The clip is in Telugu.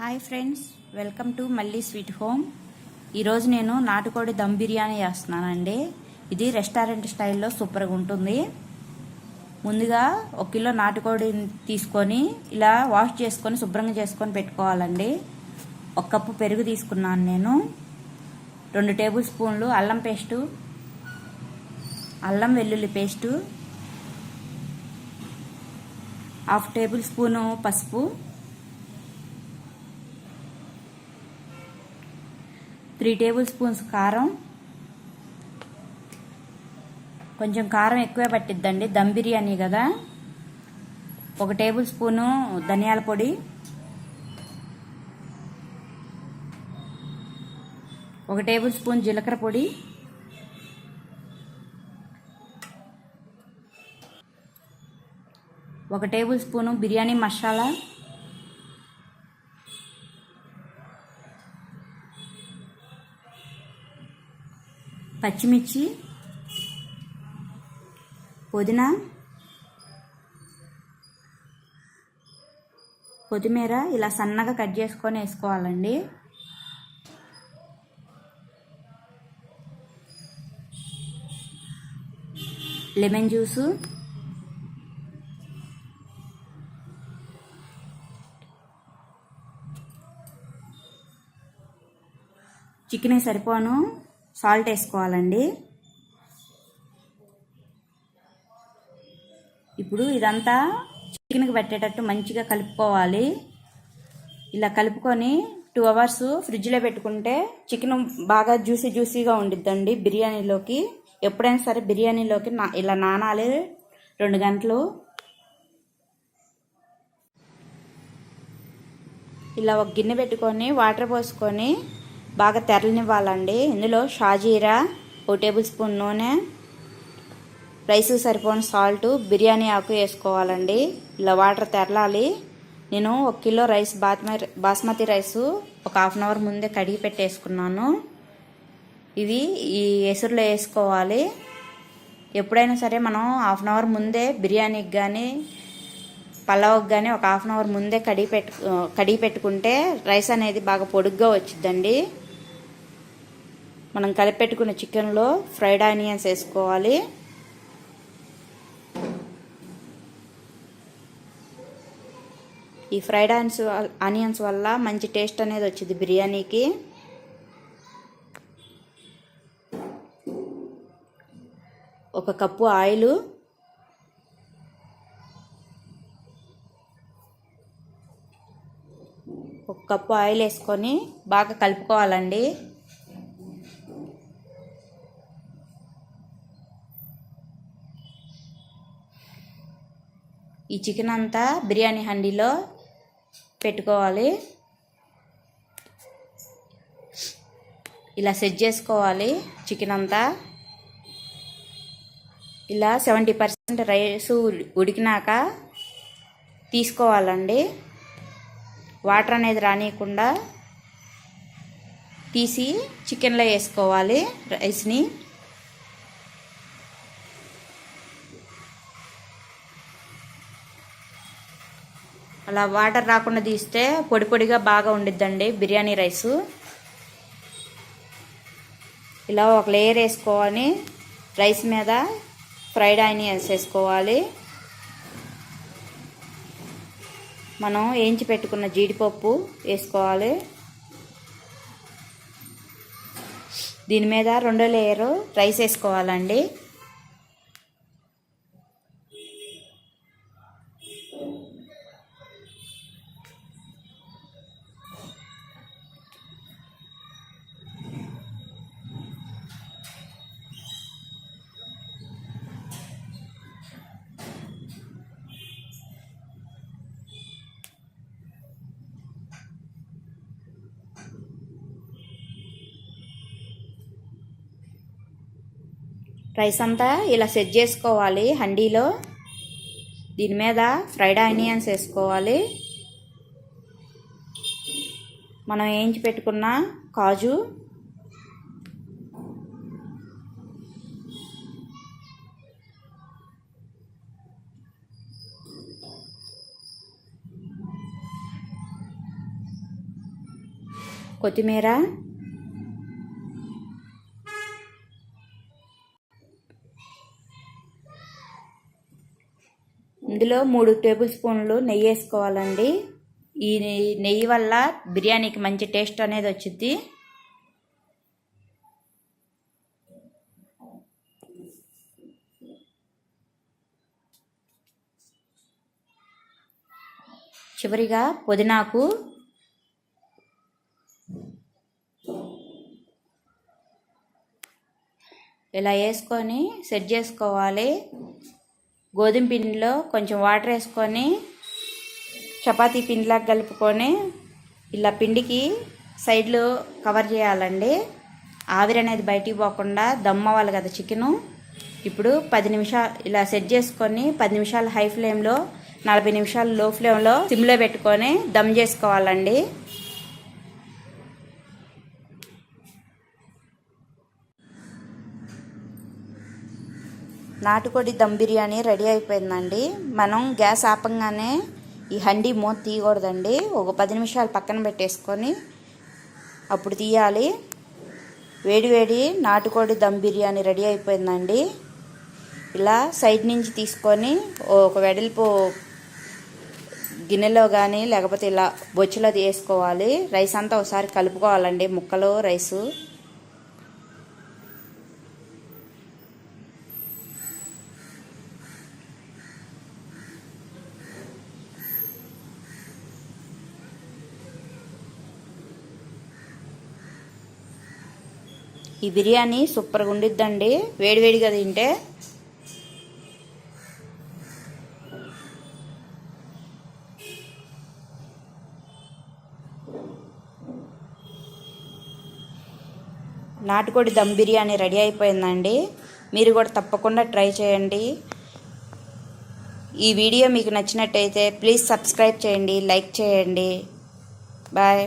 హాయ్ ఫ్రెండ్స్ వెల్కమ్ టు మళ్ళీ స్వీట్ హోమ్ ఈరోజు నేను నాటుకోడి దమ్ బిర్యానీ చేస్తున్నానండి. ఇది రెస్టారెంట్ స్టైల్లో సూపర్గా ఉంటుంది. ముందుగా ఒక కిలో నాటుకోడిని తీసుకొని ఇలా వాష్ చేసుకొని శుభ్రంగా చేసుకొని పెట్టుకోవాలండి. ఒక కప్పు పెరుగు తీసుకున్నాను నేను. రెండు టేబుల్ స్పూన్లు అల్లం పేస్టు అల్లం వెల్లుల్లి పేస్టు హాఫ్ టేబుల్ స్పూను పసుపు త్రీ టేబుల్ స్పూన్స్ కారం. కొంచెం కారం ఎక్కువే పట్టిద్దండి. దమ్ బిర్యానీ కదా. ఒక టేబుల్ స్పూను ధనియాల పొడి. ఒక టేబుల్ స్పూన్ జీలకర్ర పొడి. ఒక టేబుల్ స్పూను బిర్యానీ మసాలా. పచ్చిమిర్చి పుదీనా కొత్తిమీర ఇలా సన్నగా కట్ చేసుకొని వేసుకోవాలండి. లెమన్ జ్యూసు చికెన్ సరిపోను. సాల్ట్ వేసుకోవాలండి. ఇప్పుడు ఇదంతా చికెన్కి పెట్టేటట్టు మంచిగా కలుపుకోవాలి. ఇలా కలుపుకొని టూ అవర్స్ ఫ్రిడ్జ్లో పెట్టుకుంటే చికెన్ బాగా జ్యూసీ జ్యూసీగా ఉండిద్దండి బిర్యానీలోకి. ఎప్పుడైనా సరే బిర్యానీలోకి నా ఇలా నానాలి రెండు గంటలు. ఇలా ఒక గిన్నె పెట్టుకొని వాటర్ పోసుకొని బాగా తెరలనివ్వాలండి. ఇందులో షాజీరా ఓ టేబుల్ స్పూన్ నూనె రైస్ సరిపోయిన సాల్ట్ బిర్యానీ ఆకు వేసుకోవాలండి. ఇలా వాటర్ తెరలాలి. నేను ఒక kilo rice basmati basmati rice ఒక హాఫ్ అన్ అవర్ ముందే కడిగి పెట్టేసుకున్నాను. ఇవి ఈ ఎసురులో వేసుకోవాలి. ఎప్పుడైనా సరే మనం హాఫ్ అన్ అవర్ ముందే బిర్యానీకి కానీ పలావ్కి కానీ ఒక హాఫ్ అన్ అవర్ ముందే కడిగి పెట్టు కడిగి పెట్టుకుంటే రైస్ అనేది బాగా పొడుగ్గా వచ్చిందండి మనం కలిపెట్టుకున్న చికెన్లో ఫ్రైడ్ ఆనియన్స్ వేసుకోవాలి. ఈ ఫ్రైడ్ ఆనియన్స్ ఆనియన్స్ వల్ల మంచి టేస్ట్ అనేది వచ్చింది బిర్యానీకి. ఒక కప్పు ఆయిల్. ఒక కప్పు ఆయిల్ వేసుకొని బాగా కలుపుకోవాలండి. ఈ చికెన్ అంతా బిర్యానీ హండీలో పెట్టుకోవాలి. ఇలా సెట్ చేసుకోవాలి చికెన్ అంతా. ఇలా సెవెంటీ పర్సెంట్ రైస్ ఉడికినాక తీసుకోవాలండి. వాటర్ అనేది రానియకుండా తీసి చికెన్లో వేసుకోవాలి రైస్ని అలా వాటర్ రాకుండా తీస్తే పొడి పొడిగా బాగా ఉండిద్దండి బిర్యానీ రైసు. ఇలా ఒక లేయర్ వేసుకోవాలి రైస్ మీద ఫ్రైడ్ ఆనియన్స్ వేసుకోవాలి. మనం వేయించి పెట్టుకున్న జీడిపప్పు వేసుకోవాలి. దీని మీద రెండో లేయరు రైస్ వేసుకోవాలండి. రైస్ అంతా ఇలా సెట్ చేసుకోవాలి హండీలో. దీని మీద ఫ్రైడ్ ఆనియన్స్ వేసుకోవాలి. మనం వేయించి పెట్టుకున్న కాజు. కొత్తిమీర. ఇందులో మూడు టేబుల్ స్పూన్లు నెయ్యి వేసుకోవాలండి. ఈ నెయ్యి వల్ల బిర్యానీకి మంచి టేస్ట్ అనేది వచ్చింది చివరిగా పుదీనాకు ఇలా వేసుకొని సెట్ చేసుకోవాలి. గోధుమ పిండిలో కొంచెం వాటర్ వేసుకొని చపాతీ పిండిలాగా కలుపుకొని ఇలా పిండికి సైడ్లు కవర్ చేయాలండి. ఆవిరి అనేది బయటికి పోకుండా దమ్ అవ్వాలి కదా చికెను. ఇప్పుడు పది నిమిషాలు ఇలా సెట్ చేసుకొని పది నిమిషాలు హై ఫ్లేమ్లో నలభై నిమిషాలు లో ఫ్లేమ్లో సిమ్లో పెట్టుకొని దమ్ చేసుకోవాలండి. నాటుకోడి దమ్ బిర్యానీ రెడీ అయిపోయిందండి. మనం గ్యాస్ ఆపంగానే ఈ హండీ మూత తీయకూడదండి. ఒక పది నిమిషాలు పక్కన పెట్టేసుకొని అప్పుడు తీయాలి. వేడివేడి నాటుకోడి దమ్ బిర్యానీ రెడీ అయిపోయిందండి. ఇలా సైడ్ నుంచి తీసుకొని ఒక వెడల్పు గిన్నెలో కానీ లేకపోతే ఇలా బొచ్చులో వేసుకోవాలి రైస్ అంతా ఒకసారి కలుపుకోవాలండి. ముక్కలు రైసు. ఈ బిర్యానీ సూపర్గా ఉండిద్దండి. వేడివేడిగా తింటే. నాటుకోడి దమ్ బిర్యానీ రెడీ అయిపోయిందండి. మీరు కూడా తప్పకుండా ట్రై చేయండి. ఈ వీడియో మీకు నచ్చినట్టయితే ప్లీజ్ సబ్స్క్రైబ్ చేయండి లైక్ చేయండి. బాయ్.